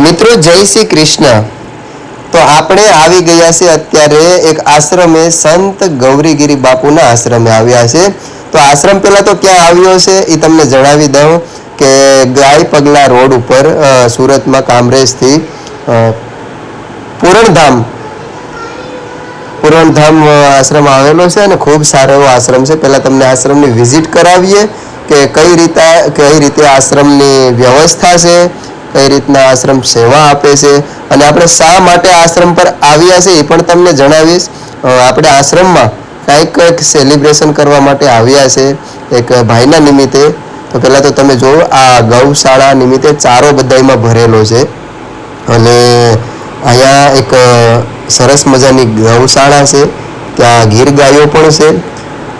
મિત્રો, જય શ્રી કૃષ્ણ. તો આપણે આવી ગયા છે અત્યારે એક આશ્રમે સંત ગૌરીગીરી બાપુના આશ્રમે આવ્યા છે. તો આશ્રમ પહેલા તો ક્યાં આવ્યો છે એ તમને જણાવી દઉં કે ગાય પગલા રોડ ઉપર સુરતમાં કામરેજથી પૂરણધામ પૂરણધામ આશ્રમ આવેલો છે અને ખૂબ સારો એવો આશ્રમ છે. પહેલાં તમને આશ્રમની વિઝિટ કરાવીએ કે કઈ રીતે કઈ રીતે આશ્રમની વ્યવસ્થા છે કઈ રીતના આશ્રમ સેવા આપે છે અને આપણે શા માટે આશ્રમ પર આવ્યા છે એ પણ તમને જણાવીશ. આપણે આશ્રમમાં કાંઈક કંઈક સેલિબ્રેશન કરવા માટે આવ્યા છે એક ભાઈના નિમિત્તે. તો પહેલાં તો તમે જુઓ, આ ગૌશાળા નિમિત્તે ચારો બધામાં ભરેલો છે. અને અહીંયા એક સરસ મજાની ગૌશાળા છે. ત્યાં ગીર ગાયો પણ છે.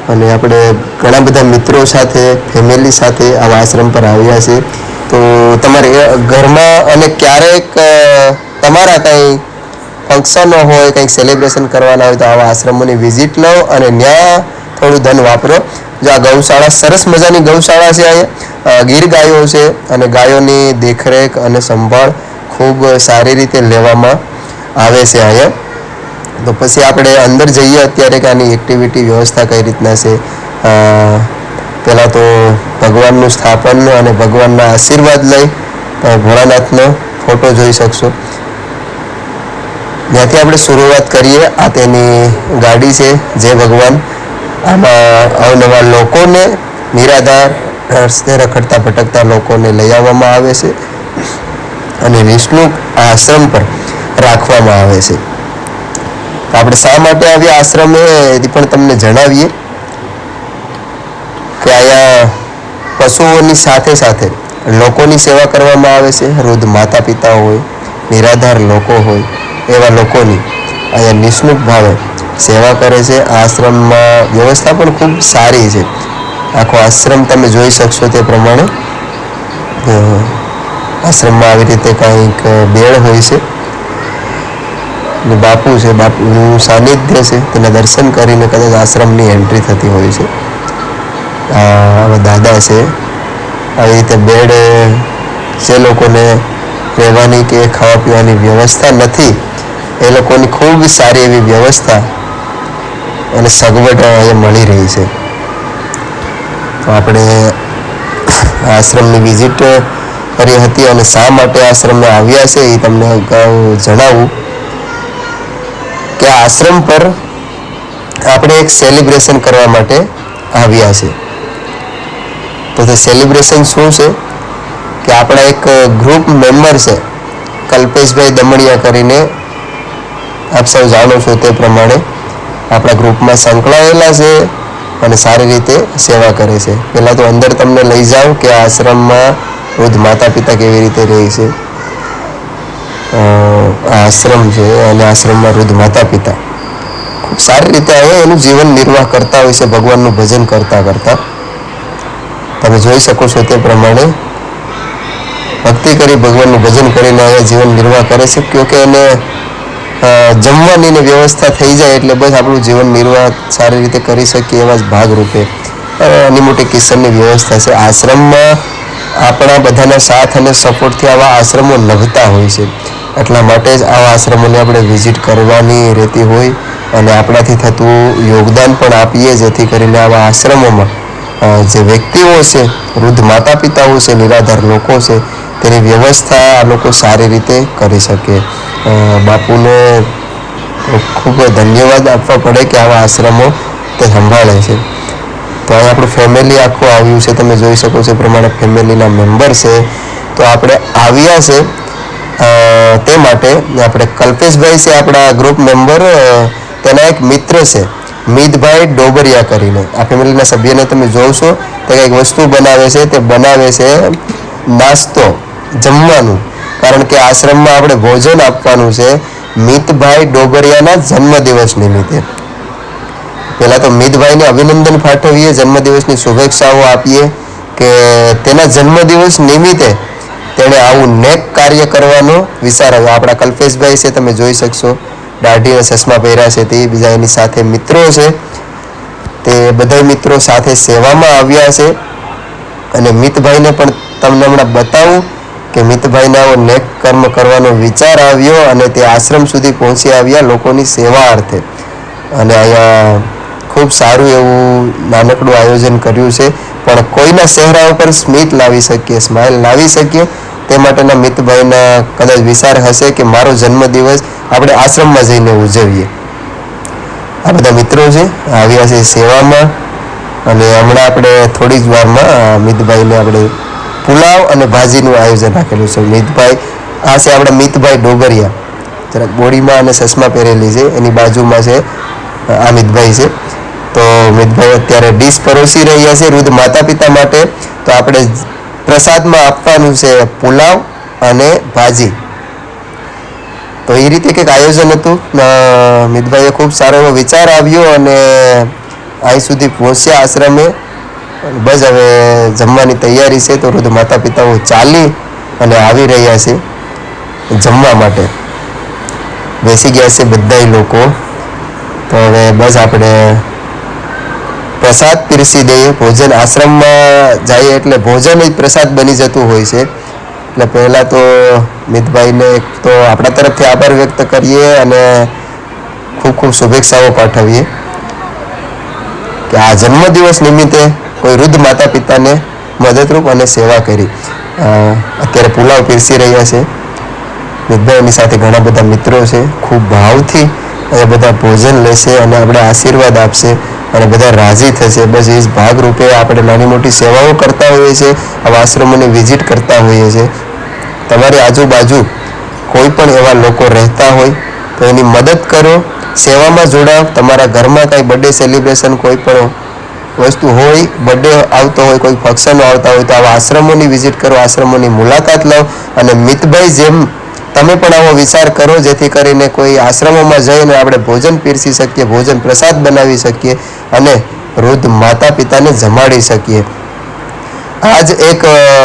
અને આપણે ઘણા બધા મિત્રો સાથે ફેમિલી સાથે આવા આશ્રમ પર આવ્યા છે. તો તમારે ઘરમાં અને ક્યારેક તમારા કંઈ ફંક્શનો હોય, કંઈક સેલિબ્રેશન કરવાના હોય તો આવા આશ્રમોની વિઝિટ લો અને ત્યાં થોડું ધન વાપરો. જો આ ગૌશાળા સરસ મજાની ગૌશાળા છે અહીંયા. ગીર ગાયો છે અને ગાયોની દેખરેખ અને સંભાળ ખૂબ સારી રીતે લેવામાં આવે છે અહીંયા. તો પછી આપણે અંદર જઈએ, અત્યારે કે આની એક્ટિવિટી વ્યવસ્થા કઈ રીતના છે? પહેલાં તો ભગવાનનું સ્થાપન અને ભગવાનના આશીર્વાદ લઈ તમે ભોળાનાથનો ફોટો જોઈ શકશો. જ્યાંથી આપણે શરૂઆત કરીએ, આ તેની ગાડી છે જે ભગવાન. આમાં અવનવા લોકોને નિરાધાર રસ્તે રખડતા ભટકતા લોકોને લઈ આવવામાં આવે છે અને વિષ્ણુ આશ્રમ પર રાખવામાં આવે છે. આપણે શા માટે આવ્યા આશ્રમે એ પણ તમને જણાવીએ કે અહીંયા પશુઓની સાથે સાથે લોકોની સેવા કરવામાં આવે છે. વૃદ્ધ માતા પિતા હોય, નિરાધાર લોકો હોય, એવા લોકોની અહીંયા નિષ્ણુક ભાવે સેવા કરે છે. આશ્રમમાં વ્યવસ્થા પણ ખૂબ સારી છે. આખો આશ્રમ તમે જોઈ શકશો તે પ્રમાણે. આશ્રમમાં આવી રીતે કંઈક બેડ હોય છે. ને બાપુ છે, બાપુનું સાનિધ્ય છે. તેના દર્શન કરીને કદાચ આશ્રમની એન્ટ્રી થતી હોય છે. આવા દાદા છે. આવી રીતે બેડ જે લોકોને રહેવાની કે ખાવા પીવાની વ્યવસ્થા નથી, એ લોકોની ખૂબ સારી એવી વ્યવસ્થા અને સગવડ અહીંયા મળી રહી છે. તો આપણે આશ્રમની વિઝિટ કરી હતી અને શા માટે આશ્રમે આવ્યા છે એ તમને અગાઉ જણાવું. કે આશ્રમ પર આપણે એક સેલિબ્રેશન કરવા માટે આવ્યા છે. તો તે સેલિબ્રેશન શું છે? કે આપણા એક ગ્રુપ મેમ્બર છે, કલ્પેશભાઈ દમણિયા કરીને, આપ સૌ જાણો છો તે પ્રમાણે આપણા ગ્રુપમાં સંકળાયેલા છે અને સારી રીતે સેવા કરે છે. પહેલાં તો અંદર તમને લઈ જાઉં કે આશ્રમમાં વૃદ્ધ માતા પિતા કેવી રીતે રહે છે. આ આશ્રમ છે અને આશ્રમમાં વૃદ્ધ માતા પિતા ખૂબ સારી રીતે હવે એનું જીવન નિર્વાહ કરતા હોય છે, ભગવાનનું ભજન કરતા કરતા. તમે જોઈ શકો છો તે પ્રમાણે ભક્તિ કરી ભગવાનનું ભજન કરીને અહીંયા જીવન નિર્વાહ કરે છે. કે એને જમવાની ને વ્યવસ્થા થઈ જાય એટલે બસ આપણું જીવન નિર્વાહ સારી રીતે કરી શકીએ એવા જ ભાગરૂપે. નાની મોટી કિચનની વ્યવસ્થા છે. આશ્રમમાં આપણા બધાના સાથ અને સપોર્ટથી આવા આશ્રમો લભતા હોય છે. એટલા માટે જ આવા આશ્રમોને આપણે વિઝિટ કરવાની રહેતી હોય અને આપણાથી થતું યોગદાન પણ આપીએ જેથી કરીને આવા આશ્રમોમાં જે વ્યક્તિઓ છે, વૃદ્ધ માતા પિતાઓ છે, નિરાધાર લોકો છે, તેની વ્યવસ્થા આ લોકો સારી રીતે કરી શકે. બાપુને ખૂબ ધન્યવાદ આપવા પડે કે આવા આશ્રમો તે સંભાળે છે. તો અહીં આપણું ફેમિલી આખું આવ્યું છે, તમે જોઈ શકો છો એ પ્રમાણે ફેમિલીના મેમ્બર છે. તો આપણે આવ્યા છે તે માટે આપણે કલ્પેશભાઈ છે, આપણા ગ્રુપ મેમ્બર તેના એક મિત્ર છે. મિતભાઈ ડોબરિયા કરીને. આ ફેમિલીના સભ્યને તમે જોશો તે કંઈક વસ્તુ બનાવે છે, તે બનાવે છે નાસ્તો, જમવાનું. કારણ કે આશ્રમમાં આપણે ભોજન આપવાનું છે મિતભાઈ ડોબરિયાના જન્મદિવસ નિમિત્તે. પહેલાં તો મિતભાઈને અભિનંદન પાઠવીએ, જન્મદિવસની શુભેચ્છાઓ આપીએ કે તેના જન્મદિવસ નિમિત્તે તેણે આવું નેક કાર્ય કરવાનો વિચાર આવ્યો. આપણા કલ્પેશભાઈ છે, તમે જોઈ શકશો. દાઢી અને ચશ્મા પહેર્યા છે તે બીજા એની સાથે મિત્રો છે. તે બધા મિત્રો સાથે સેવામાં આવ્યા છે. અને મિતભાઈને પણ તમને હમણાં બતાવું કે મિતભાઈને નેક કર્મ કરવાનો વિચાર આવ્યો અને તે આશ્રમ સુધી પહોંચી આવ્યા લોકોની સેવા અર્થે. અને અહીંયા ખૂબ સારું એવું નાનકડું આયોજન કર્યું છે. પણ કોઈના ચહેરા ઉપર સ્મિત લાવી શકીએ સ્માઇલ લાવી શકીએ તે માટેના મિતભાઈના કદાચ વિચાર હશે કે મારો જન્મદિવસ આપણે આશ્રમમાં જઈને ઉજવીએ. આ બધા મિત્રો છે, આવ્યા છે સેવામાં. અને હમણાં આપણે થોડી જ વારમાં મિતભાઈને આપણે પુલાવ અને ભાજીનું આયોજન રાખેલું છે. મિતભાઈ, આ છે આપણા મિતભાઈ ડોગરિયા જરાક બોડીમાં અને ચશ્મા પહેરેલી છે. એની બાજુમાં છે, આ મિતભાઈ છે. તો મિતભાઈ અત્યારે ડીશ પરોસી રહ્યા છે વૃદ્ધ માતા પિતા માટે. તો આપણે પ્રસાદમાં આપવાનું છે પુલાવ અને ભાજી. તો એ રીતે કંઈક આયોજન હતું. મિતભાઈએ ખૂબ સારો એવો વિચાર આવ્યો અને અહીં સુધી પહોંચ્યા આશ્રમે. બસ હવે જમવાની તૈયારી છે તો વૃદ્ધ માતા પિતાઓ ચાલી અને આવી રહ્યા છે જમવા માટે. બેસી ગયા છે બધાય લોકો. તો હવે બસ આપણે પ્રસાદ પીરસી દઈએ. ભોજન આશ્રમમાં જઈએ એટલે ભોજન જ પ્રસાદ બની જતું હોય છે. એટલે પહેલાં તો મિતભાઈને એક તો આપણા તરફથી આભાર વ્યક્ત કરીએ અને ખૂબ ખૂબ શુભેચ્છાઓ પાઠવીએ કે આ જન્મદિવસ નિમિત્તે કોઈ વૃદ્ધ માતા પિતાને મદદરૂપ અને સેવા કરી. અત્યારે પુલાવ પીરસી રહ્યા છે. મિતભાઈની સાથે ઘણા બધા મિત્રો છે. ખૂબ ભાવથી એ બધા ભોજન લેશે અને આપણે આશીર્વાદ આપશે અને બધા રાજી થશે. બસ એ ભાગરૂપે આપણે નાની મોટી સેવાઓ કરતા હોઈએ છીએ. આવા આશ્રમોની વિઝિટ કરતા હોઈએ છીએ. તમારી આજુબાજુ કોઈ પણ એવા લોકો રહેતા હોય, તો એની મદદ કરો. સેવામાં જોડાવ. તમારા ઘરમાં કાંઈ બર્થડે સેલિબ્રેશન કોઈ પણ વસ્તુ હોય બર્થડે આવતો હોય, કોઈ ફંક્શનો આવતા હોય, તો આવા આશ્રમોની વિઝિટ કરો, આશ્રમોની મુલાકાત લો. અને મિતભાઈ જેમ તમે પણ આવો વિચાર કરો, જેથી કરીને કોઈ આશ્રમોમાં જઈને આપણે ભોજન પીરસી શકીએ, ભોજન પ્રસાદ બનાવી શકીએ અને વૃદ્ધ માતા પિતાને જમાડી શકીએ. આજ એક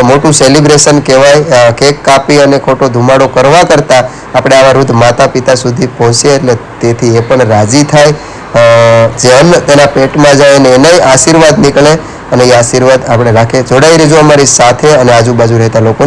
મોટું સેલિબ્રેશન કહેવાય. કેક કાપી અને ખોટો ધુમાડો કરવા કરતાં આપણે આવા વૃદ્ધ માતા પિતા સુધી પહોંચીએ એટલે તેથી એ પણ રાજી થાય. જે અન્ન તેના પેટમાં જાય અને એને આશીર્વાદ નીકળે અને એ આશીર્વાદ આપણે રાખે. જોડાઈ રહેજો અમારી સાથે અને આજુબાજુ રહેતા લોકોને.